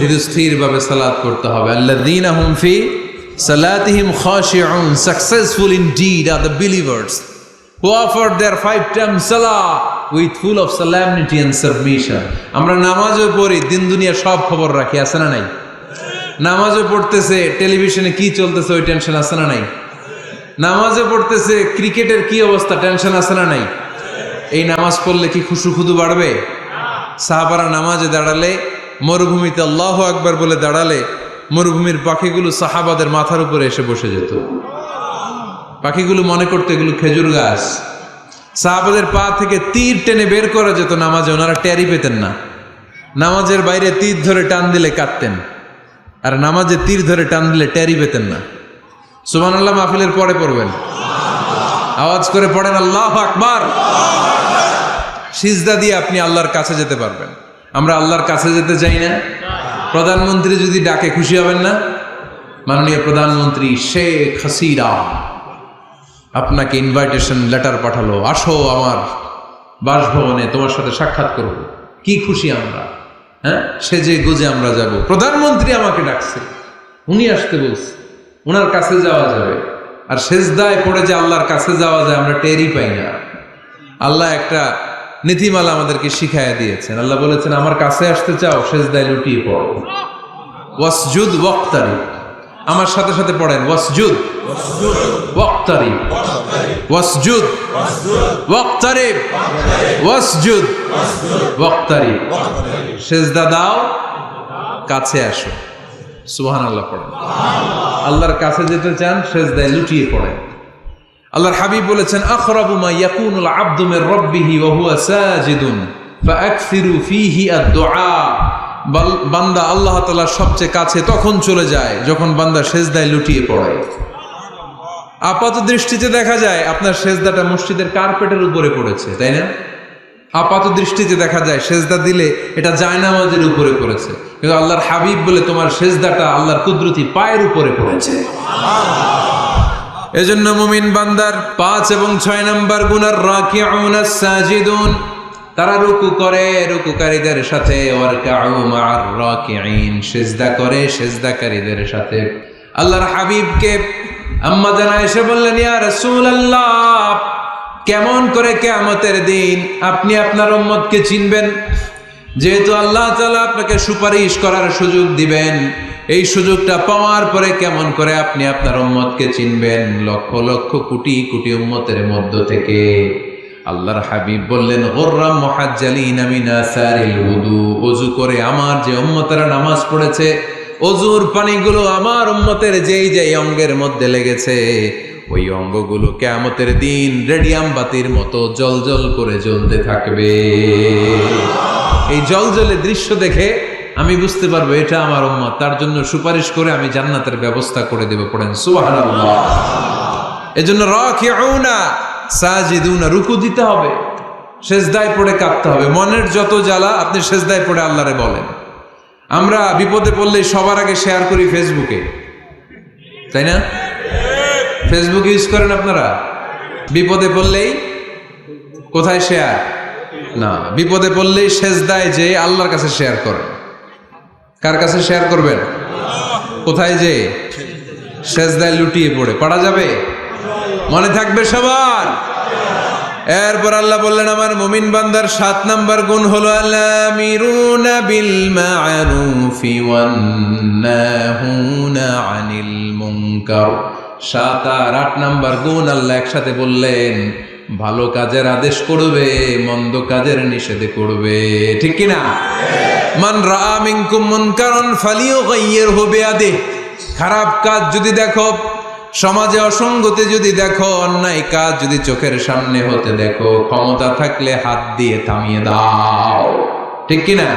ধীরস্থির ভাবে সালাত করতে হবে। আল্লাযীনা হুম ফি সালাতিহিম খাশিউন successful indeed are the believers who offered their five times salah with full of solemnity and submission. আমরা নামাজও পড়ি, দিন দুনিয়া সব খবর রাখি, আছে না নাই? নামাজও পড়তেছে টেলিভিশনে কি চলতেছে ওই টেনশন আছে না নাই? নামাজে পড়তেছে ক্রিকেটের কি অবস্থা টেনশন আছে না নাই? এই নামাজ পড়লে কি খুশু খুদু বাড়বে? সাহাবারা নামাজে দাঁড়ালে মরুভূমিতে আল্লাহ আকবার বলে দাঁড়ালে মরুভূমির পাখিগুলো সাহাবাদের মাথার উপরে এসে বসে যেত। পাখিগুলো মনে করতো এগুলো খেজুর গাছ। সাহাবাদের পা থেকে তীর টেনে বের করা যেত নামাজে, ওনারা ট্যারি পেতেন না। নামাজের বাইরে তীর ধরে টান দিলে কাঁদতেন। আর নামাজে তীর ধরে টান দিলে ট্যারি পেতেন না। সুবান আল্লাহ মাহফিলের পরে পড়বেন। আওয়াজ করে পড়েন, আল্লাহ আকবার। সিজদা দিয়ে আপনি আল্লাহর কাছে যেতে পারবেন। আমরা আল্লাহর কাছে যেতে চাই না। প্রধানমন্ত্রী যদি ডাকে, খুশি হবেন না? মাননীয় প্রধানমন্ত্রী শেখ হাসিনা, আপনাকে ইনভাইটেশন লেটার পাঠালো। আসো আমার বাসভবনে, তোমার সাথে সাক্ষাৎ করব। কি খুশি আমরা হ্যাঁ? সেজে গুজে আমরা যাব। প্রধানমন্ত্রী আমাকে ডাকছে। উনি আসতে বলছে। ওনার কাছে যাওয়া যাবে। আর সেজদায় পড়ে যে আল্লাহর কাছে যাওয়া যায়, আমরা টেরই পাই না। আল্লাহ একটা নীতিমালা আমাদেরকে শিখাইয়া দিয়েছেন। আল্লাহ বলেছেন, আমার কাছে আসতে চাও, সেজদায় লুটিয়ে পড়ো। ওয়াসজুদ ওয়াক্তারি। আমার সাথে সাথে পড়েন, ওয়াসজুদ ওয়াক্তারি। ওয়াসজুদ ওয়াক্তারি। ওয়াসজুদ ওয়াক্তারি। সেজদা দাও, কাছে আসো। সুবহান আল্লাহ পড়েন। আল্লাহর কাছে যেতে চান, সেজদায় লুটিয়ে পড়েন। আল্লাহর হাবিব বলেছেন, আখরাবু মা ইয়াকুনুল আবদু মির রাব্বিহি ওয়া হুয়া সাজিদুন ফাআকসিরু ফীহি আদ-দুআ। বান্দা আল্লাহ তাআলার সবচেয়ে কাছে তখন চলে যায়, যখন বান্দা সেজদায় লুটিয়ে পড়ে। আপাত দৃষ্টিতে দেখা যায়, আপনার সেজদাটা মসজিদের কার্পেটের উপরে পড়েছে, তাই না? আপাত দৃষ্টিতে দেখা যায়, সেজদা দিলে এটা জায়নামাজের উপরে পড়েছে। কিন্তু আল্লাহর হাবিব বলে, তোমার সেজদাটা আল্লাহর কুদরতি পায়ের উপরে পড়েছে। এজন্য মুমিন বান্দার পাঁচ এবং ছয় নম্বর গুনার রাকিউন সাজিদুন। তারা রুকু করে, রুকুকারীদের সাথে সিজদা করে সিজদাকারীদের সাথে। আল্লাহর হাবিবকে আম্মা জানা এসে বললেন, ইয়া রাসূলুল্লাহ, কেমন করে কিয়ামতের দিন? আপনি আপনার উম্মতকে চিনবেন? যেহেতু আল্লাহ তাআলা আপনাকে সুপারিশ করার সুযোগ দিবেন এই সুযোগটা পাওয়ার পরে কেমন করে আপনি আপনার উম্মতকে চিনবেন? লক্ষ লক্ষ কোটি কোটি উম্মতের মধ্য থেকে। আল্লাহর হাবিব বললেন গোর্রাম মহাজ্জালিন মিন আসারিল উদু। ওযু করে আমার যে উম্মতেরা নামাজ পড়েছে অজুর পানিগুলো আমার উম্মতের যেই যেই অঙ্গের মধ্যে লেগেছে, ওই অঙ্গগুলো কেয়ামতের দিন রেডিয়াম বাতির মতো জল জল করে জ্বলতে থাকবে। এই জল জলে দৃশ্য দেখে আমি বুঝতে পারব এটা আমার উম্মত। তার জন্য সুপারিশ করে আমি জান্নাতের ব্যবস্থা করে দেব পড়েন। সুবহানাল্লাহ। এজন্য রাকিউনা, সাজিদুনা, রুকু দিতে হবে। সেজদায় পড়ে কাঁপতে হবে। মনের যত জ্বালা, আপনি সেজদায় পড়ে আল্লাহরে বলেন। আমরা বিপদে পড়লে সবার আগে শেয়ার করি ফেসবুকে তাই না? ফেসবুক ইউজ করেন আপনারা? বিপদে পড়লেই কোথায় শেয়ার না। বিপদে পড়লেই সেজদায় যে আল্লাহর কাছে শেয়ার করেন। কার কাছে শেয়ার করবেন? কোথায় যে? সেজদায় লুটিয়ে পড়ে। পড়া যাবে? মনে থাকবে সবার। এরপর আল্লাহ বললেন, আমার মুমিন বান্দার সাত নাম্বার গুণ হলো নাহুনা আনিল সাত আর আট নাম্বার গুণ আল্লাহ একসাথে বললেন, ভালো কাজের আদেশ করবে, মন্দ কাজের নিষেধে করবে। ঠিক কি না মান ফালিয়ুগাইয়িরহু বিয়াদিহি। খারাপ কাজ যদি দেখো সমাজে অসঙ্গতি যদি দেখো অন্যায় কাজ যদি চোখের সামনে হতে দেখো ক্ষমতা থাকলে হাত দিয়ে থামিয়ে দাও। ঠিক কি না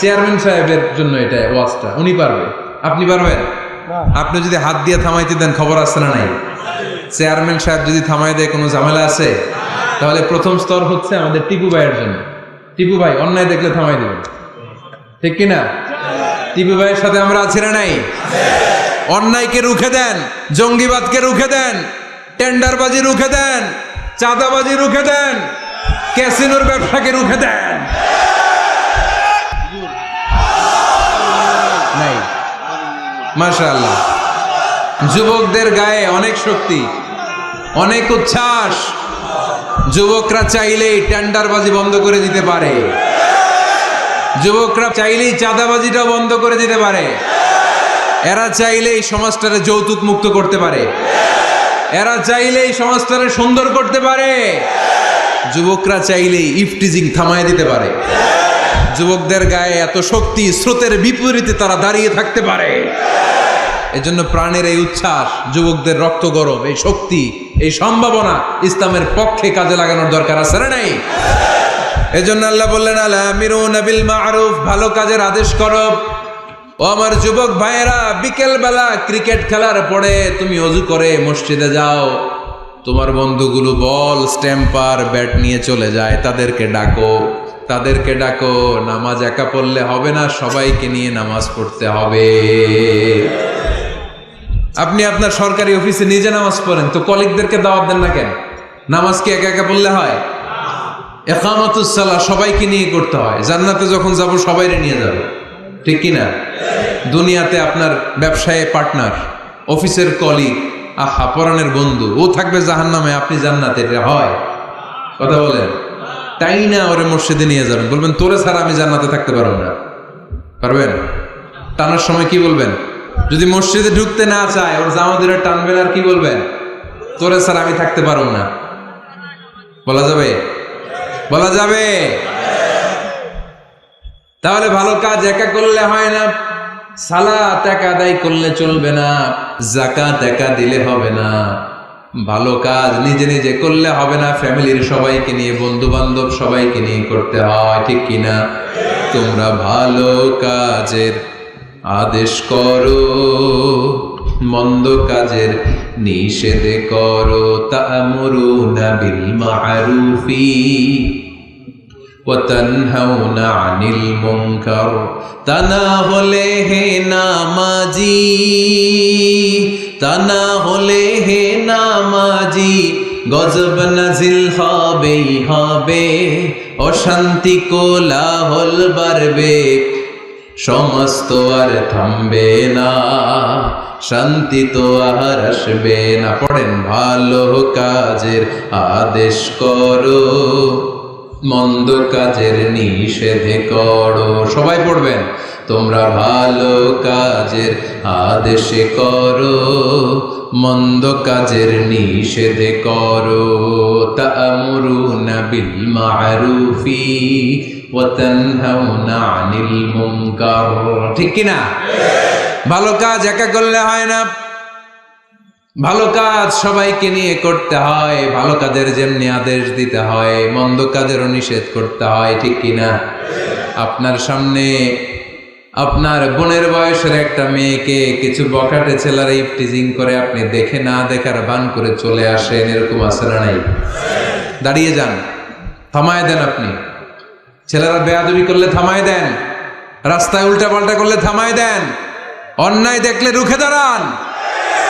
চেয়ারম্যান সাহেবের জন্য এটা ওয়াজটা। উনি পারবে? আপনি পারবেন? আপনি যদি হাত দিয়ে থামাইতে দেন খবর আসছে না নাই? চেয়ারম্যান সাহেব যদি থামাই দেয় কোনো ঝামেলা আছে? তাহলে প্রথম স্তর হচ্ছে আমাদের টিপু ভাইয়ের জন্য। টিপু ভাই অন্যায় দেখলে থামাই দেবেন। ঠিক কি না টিপু ভাইয়ের সাথে আমরা আছি না নাই? অন্যায়কে রুখে দেন, জঙ্গিবাদকে রুখে দেন, টেন্ডারবাজি রুখে দেন, চাঁদাবাজি রুখে দেন, ক্যাসিনোর ব্যবসাকে রুখে দেন। মাশাআল্লাহ। যুবকদের গায়ে অনেক শক্তি, অনেক উচ্ছ্বাস। যুবকরা চাইলেই টেন্ডারবাজি বন্ধ করে দিতে পারে। যুবকরা চাইলেই চাঁদাবাজিটা বন্ধ করে দিতে পারে। এরা চাইলেই সমাজটারে যৌতুক মুক্ত করতে পারে। এরা চাইলেই সমাজটারে সুন্দর করতে পারে। যুবকরা চাইলেই ইফটিজিং থামায় দিতে পারে। যুবকদের গায়ে এত শক্তি স্রোতের বিপরীতে তারা দাঁড়িয়ে থাকতে পারে। এজন্য প্রাণের এই উচ্ছ্বাস, যুবকদের রক্ত গরম, এই শক্তি, এই সম্ভাবনা ইসলামের পক্ষে কাজে লাগানোর দরকার আছে না নাই? এজন্য আল্লাহ বললেন, আলা মিরুন বিল মারুফ, ভালো কাজের আদেশ করো। ও আমার যুবক ভাইয়েরা বিকেল বেলা ক্রিকেট খেলার পরে তুমি অজু করে মসজিদে যাও। তোমার বন্ধুগুলো বল, স্ট্যাম্পার, ব্যাট নিয়ে চলে যায়, তাদেরকে ডাকো। তাদেরকে ডাকো, নামাজ একা পড়লে হবে না, সবাইকে নিয়ে নামাজ পড়তে হবে। আপনি আপনার সরকারি অফিসে নিজে নামাজ পড়েন, তো কলিগদেরকে দাওয়াত দেন না কেন? নামাজ কি একা একা পড়লে হয়? একামতুসাল্লাহ সবাইকে নিয়ে করতে হয়। জান্নাতে যখন যাব, সবাইরে নিয়ে যাব। ঠিক কি না? দুনিয়াতে আপনার ব্যবসায় পার্টনার অফিসের কলিগ আহা পরাণের বন্ধু, ও থাকবে জাহান নামে আপনি জান্নাতে এটা হয়। কথা বলেন? তাই না ওরে মসজিদে নিয়ে যাবেন? বলবেন, তোরে ছাড়া আমি জান্নাতে থাকতে পারব না। পারবেন? টানার সময় কি বলবেন? যদি মসজিদে ঢুকতে না চায়, ওর জামা ধরে টানবেন আর কি বলবেন? তোরে ছাড়া আমি থাকতে পারব না। বলা যাবে? বলা যাবে? তাহলে ভালো কাজ একা করলে হয় না। সালাত একা আদায় করলে চলবে না জাকাত একা দিলে হবে না। ভালো কাজ নিজে নিজে করলে হবে না, ফ্যামিলির সবাইকে নিয়ে বন্ধু বান্ধব সবাইকে নিয়ে করতে হয়, ঠিক কিনা? তোমরা ভালো কাজের আদেশ করো, মন্দ কাজের নিষেধ করো। তা'মুরুনা বিল মা'রুফি। وتنهون عن المنكر তানা হলে হে নামাজি তানা হলে হে নামাজি গজব নাজিল হবেই হবে অশান্তি কোলাহল বাড়বে সমস্ত আর থামবে না শান্তি তো আর আসবে না পড়েন ভালো কাজের আদেশ করো মন্দ কাজের নিষেধে করো। সবাই পড়বেন? তোমরা ভালো কাজের আদেশে করো, মন্দ কাজের নিষেধে করো। তা'মুরুনা বিল মা'রুফি ঠিক কি না ভালো কাজ একা করলে হয় না। ভালো কাজ সবাইকে নিয়ে করতে হয়, ভালো কাজের যেমনি আদেশ দিতে হয়, মন্দ কাজেরও নিষেধ করতে হয়, ঠিক কিনা আপনার সামনে আপনার বোনের বয়সের একটা মেয়েকে কিছু বকাটে ছেলেরা ইফটিজিং করে আপনি দেখে না দেখার বান করে চলে আসেন, এরকম আছে না নাই? দাঁড়িয়ে যান, থামায় দেন আপনি। ছেলেরা বেয়াদবি করলে থামায় দেন, রাস্তায় উল্টা পাল্টা করলে থামায় দেন, অন্যায় দেখলে রুখে দাঁড়ান।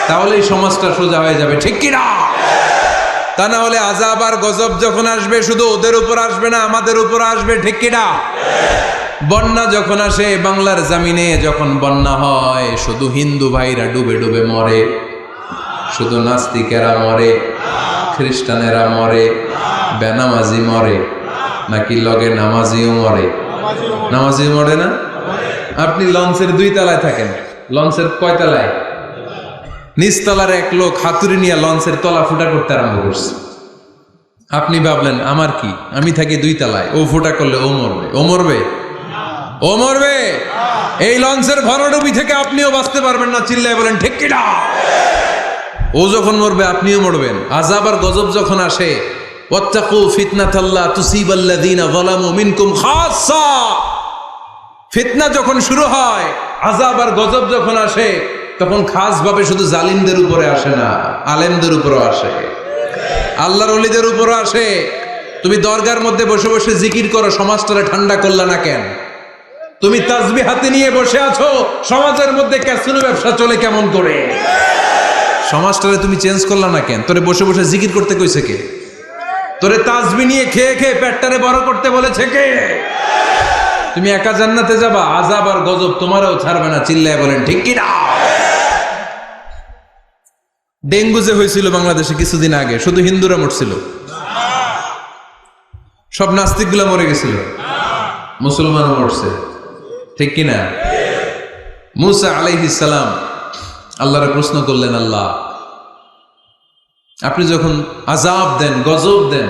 তাহলে এই সমাজটা সোজা হয়ে যাবে, ঠিক কিনা? তা না হলে আজাব আর গজব যখন আসবে, শুধু ওদের উপর আসবে না, আমাদের উপর আসবে, ঠিক কিনা? বন্যা যখন আসে, বাংলার জামিনে যখন বন্যা হয়, শুধু হিন্দু ভাইরা ডুবে ডুবে মরে, শুধু নাস্তিকেরা মরে, খ্রিস্টানেরা মরে, বেনামাজি মরে, নাকি লগে নামাজিও মরে? নামাজি মরে না? আপনি লঞ্চের দুই তলায় থাকেন, লঞ্চের কয় তলায়? নিচতলার এক লোক হাতুড়ি নিয়ে লঞ্চের তলা ফুটা করতে আরম্ভ করছে। আপনি ভাবলেন, আমার কি? আমি থাকি দুই তলায়। ও ফুটা করলে ও মরবে। ও মরবে? ও মরবে? এই লঞ্চের ভরাডুবি থেকে আপনিও বাঁচতে পারবেন না। চিল্লায় বলেন, ঠিক কিনা ও যখন মরবে, আপনিও মরবেন। আজাব আর গজব যখন আসে, ওয়াত্তাকু ফিতনাতাল্লাহ তুসিবাল্লাযীনা যালামু মিনকুম খাসসা। ফিতনা যখন শুরু হয় আজাব আর গজব যখন আসে তখন খাস ভাবে শুধু জালিমদের উপরে আসে না, আলেমদের উপরও আসে। আল্লাহর অলিদের উপরও আসে। তুমি দরগার মধ্যে বসে বসে জিকির করো, সমাজটারে ঠান্ডা করলা না কেন? তুমি তাজবি হাতে নিয়ে বসে আছো, সমাজের মধ্যে ক্যাসিনো ব্যবসা চলে কেমন করে? সমাজটারে তুমি চেঞ্জ করলা না কেন? তোরে বসে বসে জিকির করতে কইছে কে? তোরে তাজবি নিয়ে খেয়ে খেয়ে পেটটারে বড় করতে বলেছে কে? তুমি একা জান্নাতে যাবা আজাব আর গজব তোমারও ছাড়বে না, চিল্লায় বলেন, ঠিক কিনা? ডেঙ্গু যে হয়েছিল বাংলাদেশে কিছুদিন আগে, শুধু হিন্দুরা মরছিল। সব নাস্তিকগুলা মরে গেছিল। মুসলমানও মরছে। ঠিক কিনা? মুসা আলাইহিস সালাম আল্লাহরে প্রশ্ন করলেন, আল্লাহ, আপনি যখন আজাব দেন, গজব দেন,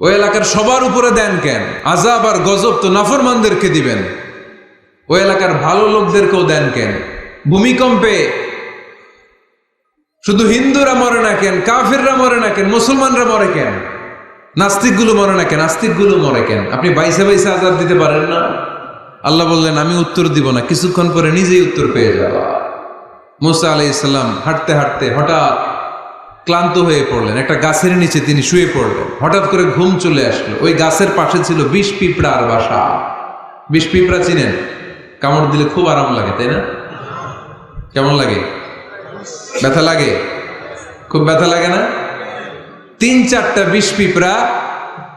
ওই এলাকার সবার উপরে দেন কেন? আজাব আর গজব তো নাফরমানদেরকে দিবেন। ওই এলাকার ভালো লোকদেরকেও দেন কেন? ভূমিকম্পে শুধু হিন্দুরা মরে না কেন, কাফিররা মরে না কেন, মুসলমানরা মরে কেন? নাস্তিকগুলো মরে না কেন নাস্তিকগুলো মরে কেন? আপনি বাইসে বাইসে আজাদ দিতে পারেন না? আল্লাহ বললেন, আমি উত্তর দিব না, কিছুক্ষণ পরে নিজেই উত্তর পেয়ে যাবা। মুসা আলাই ইসলাম হাঁটতে হাঁটতে হঠাৎ ক্লান্ত হয়ে পড়লেন। একটা গাছের নিচে তিনি শুয়ে পড়লেন। হঠাৎ করে ঘুম চলে আসলো। ওই গাছের পাশে ছিল বিষ পিঁপড়ার বাসা। বিষ পিঁপড়া চিনেন? কামড় দিলে খুব আরাম লাগে, তাই না? কেমন লাগে? ব্যথা লাগে? খুব ব্যথা লাগে না? তিন চারটা বিষ পিঁপড়া,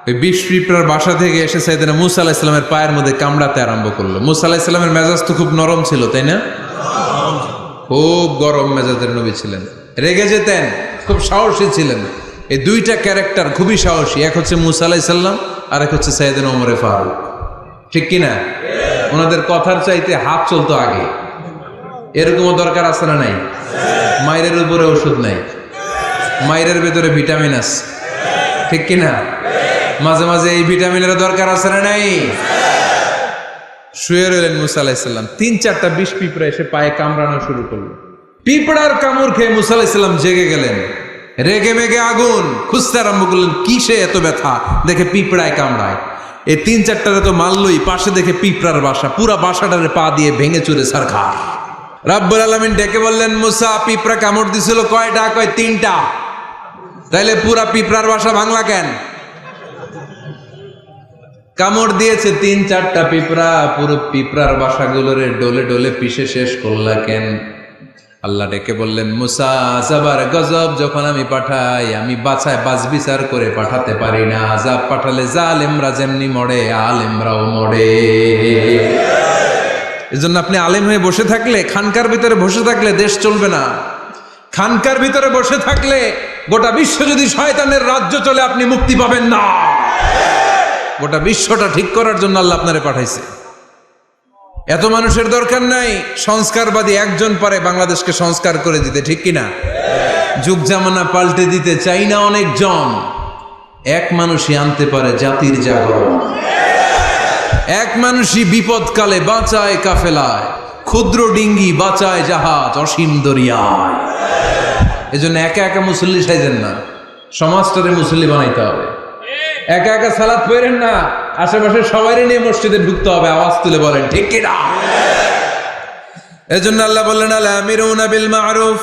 ওই বিষ পিঁপড়ার বাসা থেকে এসে সাইদিনা মুসা আলাহ ইসলামের পায়ের মধ্যে কামড়াতে আরম্ভ করল। মুসা আলাহ ইসলামের মেজাজ তো খুব নরম ছিল, তাই না? খুব গরম মেজাজের নবী ছিলেন। রেগে যেতেন, খুব সাহসী ছিলেন। এই দুইটা ক্যারেক্টার খুবই সাহসী, এক হচ্ছে মুসা আলাহ ইসাল্লাম আর এক হচ্ছে সাইদিন ওমরে ফারুক। ঠিক কিনা? ওনাদের কথার চাইতে হাত চলতো আগে। এরকমও দরকার আছে না নাই? মায়ের উপরে ওষুধ নাই। মায়ের ভেতরে ভিটামিন আছে। ঠিক কিনা? মাঝে মাঝে এই ভিটামিনের দরকার আছে না নাই? শুয়ে রইলেন মুসা আলাহিসাল্লাম তিন চারটা বিষ পিঁপড়া এসে পায়ে কামড়ানো শুরু করল। পিঁপড়ার কামড় খেয়ে মুসা আলাহিসাল্লাম জেগে গেলেন। রেগে মেগে আগুন খুঁজতে আরম্ভ করলেন, কিসে এত ব্যথা? দেখে পিঁপড়ায় কামড়ায়। এই তিন চারটারে তো মারলই, পাশে দেখে পিঁপড়ার বাসা, পুরা বাসাটারে পা দিয়ে ভেঙে চুরে সারখার। রাব্বুল আলমিন ডেকে বললেন, মুসা, পিঁপড়া কামড় দিছিল কয়টা? কয়, তিনটা। তাইলে পুরা পিঁপড়ার বাসা ভাঙলা কেন? কামড় দিয়েছে তিন, চারটা পিঁপড়া, পুরো পিঁপড়ার বাসাগুলোরে ডোলে ডোলে পিষে শেষ করলা কেন? আল্লাহ ডেকে বললেন, মুসা, আজাবার গজব যখন আমি পাঠাই, আমি বাছায় বাজ বিচার করে পাঠাতে পারি না। আজাব পাঠালে জালেমরা যেমনি মরে, আলেমরাও মরে। এজন্য আপনি আলেম হয়ে বসে থাকলে, খানকার ভিতরে বসে থাকলে দেশ চলবে না। খানকার ভিতরে বসে থাকলে গোটা বিশ্ব যদি শয়তানের রাজ্য চলে, আপনি মুক্তি পাবেন না। গোটা বিশ্বটা ঠিক করার জন্য আল্লাহ আপনারে পাঠাইছে। এত মানুষের দরকার নাই, সংস্কারবাদী একজন পারে বাংলাদেশকে সংস্কার করে দিতে, ঠিক কিনা? যুগ জামানা পাল্টে দিতে চাই না অনেকজন। এক মানুষই আনতে পারে জাতির জাগরণ। এক মানুষই বিপদকালে বাঁচায় কাফেলায়, ক্ষুদ্র ডিঙ্গি বাঁচায় জাহাজ অসীম দরিয়ায়। এজন্য একা একা মুসল্লি সাইজেন না, সমাজটারে মুসল্লি বানাইতে হবে। একা একা সালাদ পেরেন না, আশেপাশে সবাই নিয়ে মসজিদে ঢুকতে হবে, আওয়াজ তুলে বলেন, ঠিক কিনা? এজন্য আল্লাহ বললেন, আল আমিরুনা বিল মারুফ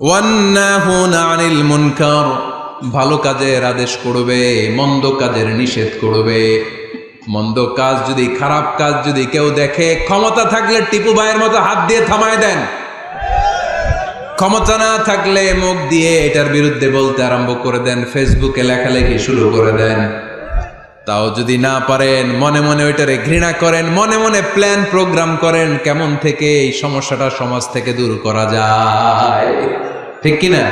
ওয়ান্নাহুনা আনিল মুনকার। ভালো কাজের আদেশ করবে, মন্দ কাজের নিষেধ করবে। মন্দ কাজ যদি, খারাপ কাজ যদি কেউ দেখে, ক্ষমতা থাকলে টিপু ভাইয়ের মতো হাত দিয়ে থামায় দেন। ক্ষমতা না থাকলে মুখ দিয়ে এটার বিরুদ্ধে বলতে আরম্ভ করে দেন, ফেসবুকে লেখালেখি শুরু করে দেন। তাও যদি না পারেন, মনে মনে ওইটারে ঘৃণা করেন, মনে মনে প্ল্যান প্রোগ্রাম করেন, কেমন থেকে এই সমস্যাটা সমাজ থেকে দূর করা যায়? ঠিক কিনা?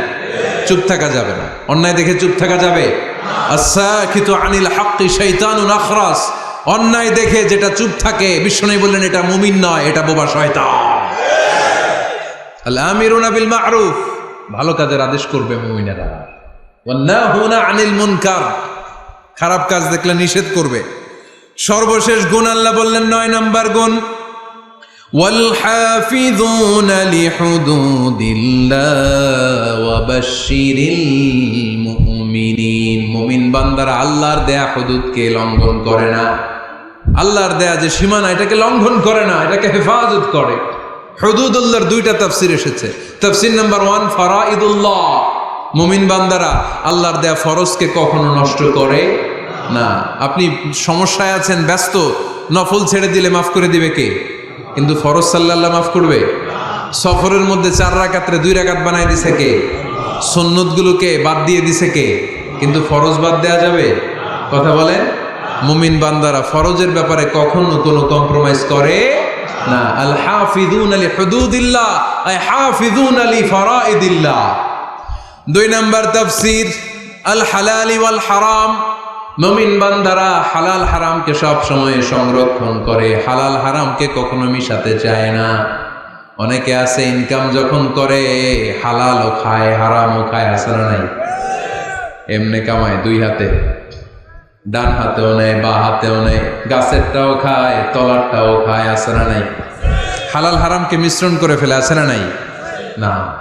চুপ থাকা যাবে না। অন্যায় দেখে চুপ থাকা যাবে? আচ্ছা কিন্তু আনিল হাক্কি শৈতানুন আখরাস অন্যায় দেখে যেটা চুপ থাকে বিষ্ণু বললেন এটা মুমিন নয় এটা বোবা শয়তান আল আমিরুনা বিল মারুফ ভালো কাজের আদেশ করবে মুমিনেরা ওয়ান্নাহুনা আনিল মুনকার খারাপ কাজ দেখলে নিষেধ করবে সর্বশেষ গুণ আল্লাহ বললেন নয় নাম্বার গুণ والحافظون لحدود الله وبشر المؤمنين মুমিন বান্দারা আল্লাহর দেয়া হুদুদকে লঙ্ঘন করে না। আল্লাহর দেয়া যে সীমানা, এটাকে লঙ্ঘন করে না, এটাকে হেফাজত করে। হদুদুল্লাহর দুইটা তাফসির এসেছে। তাফসির নাম্বার ওয়ান, ফারাইদুল্লাহ। মুমিন বান্দারা আল্লাহর দেয়া ফরজকে কখনো নষ্ট করে না। আপনি সমস্যায় আছেন, ব্যস্ত, নফল ছেড়ে দিলে মাফ করে দিবে কে? কিন্তু ফরজ সাল্লাল্লাহ মাফ করবে? সফরের মধ্যে চার রাকাত্রে দুই রাকাত বানাই দিছে কে? সন্ন্যতগুলোকে বাদ দিয়ে দিছে কে? কিন্তু ফরজ বাদ দেয়া যাবে? কথা বলেন। মুমিন বান্দারা ফরজের ব্যাপারে কখনো কোনো কম্প্রোমাইজ করে না। আল হাফিদুন আলী হুদুদিল্লাহ হাফিদুন আলী ফরাইদিল্লাহ। দুই নাম্বার তাফসীর, আল হালালি ওয়াল হারাম। মুমিন বান্দারা হালাল হারামকে সব সময় সংরক্ষণ করে। হালাল হারামকে কখনো মিশাতে চায় না। অনেকে আছে ইনকাম যখন করে, হালালও খায়, হারামও খায়, আছে না নাই? এমনি কামায় দুই হাতে। ডান হাতেও নেয়, বা হাতেও নেয়, গাছেরটাও খায়, তলারটাও খায়, আছে না নাই? হালাল হারামকে মিশ্রণ করে ফেলে, আছে না নাই? না।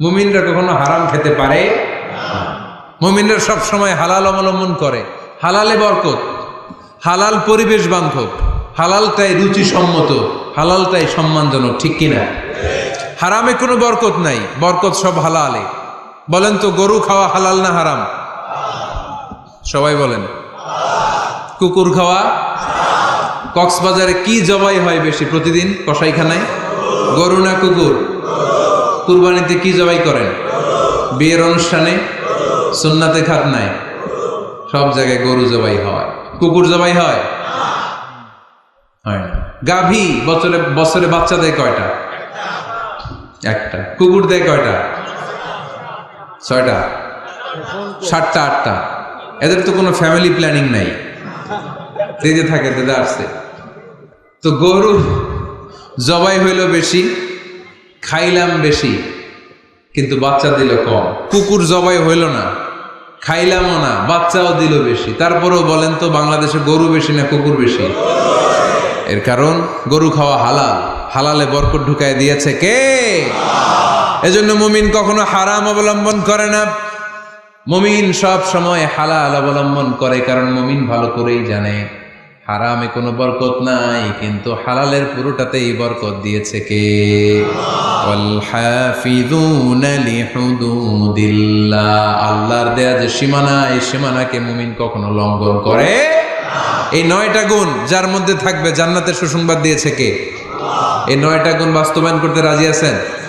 মুমিনরা কখনো হারাম খেতে পারে। মুমিনরা সব সময় হালাল অবলম্বন করে। হালালে বরকত। হালাল পরিবেশ বান্ধব। হালালটাই রুচিসম্মত, হালালটাই সম্মানজনক, ঠিক কিনা? হারামে কোনো বরকত নাই, বরকত সব হালালে। বলেন তো, গরু খাওয়া হালাল না হারাম? সবাই বলেন। কুকুর খাওয়া? কক্সবাজারে কি জবাই হয় বেশি প্রতিদিন? কসাইখানায়? গরু না কুকুর? কুরবানিতে কি জবাই করেন? বিয়ের অনুষ্ঠানে? সুন্নাতে খাত নাই সব জায়গায় গরু জবাই হয়। কুকুর জবাই হয়? গাভী বছরে বছরে বাচ্চা দেয় কয়টা? একটা। কুকুর দেয় কয়টা? ছয়টা। সাতটা, আটটা। এদের তো কোনো ফ্যামিলি প্ল্যানিং নাই। দিতে থাকে দিতে আসছে। তো গরু জবাই হইল বেশি, খাইলাম বেশি, কিন্তু বাচ্চা দিল কম। কুকুর জবাই হইল না, খাইলামও না, বাচ্চাও দিল বেশি। তারপরেও বলেন তো, বাংলাদেশে গরু বেশি না কুকুর বেশি? এর কারণ গরু খাওয়া হালাল। হালালে বরকত ঢুকায় দিয়েছে কে? এজন্য মুমিন কখনো হারাম অবলম্বন করে না। মুমিন সব সময় হালাল অবলম্বন করে, কারণ মুমিন ভালো করেই জানে, হারামে কোনো বরকত নাই, কিন্তু হালালের পুরোটাতেই বরকত দিয়েছে কে? আল্লাহর দেয়া যে সীমানা, এই সীমানাকে মুমিন কখনো লঙ্ঘন করে এই নয়টা গুণ যার মধ্যে থাকবে জান্নাতের সুসংবাদ দিয়েছে কে? এই নয়টা গুণ বাস্তবায়ন করতে রাজি আছেন?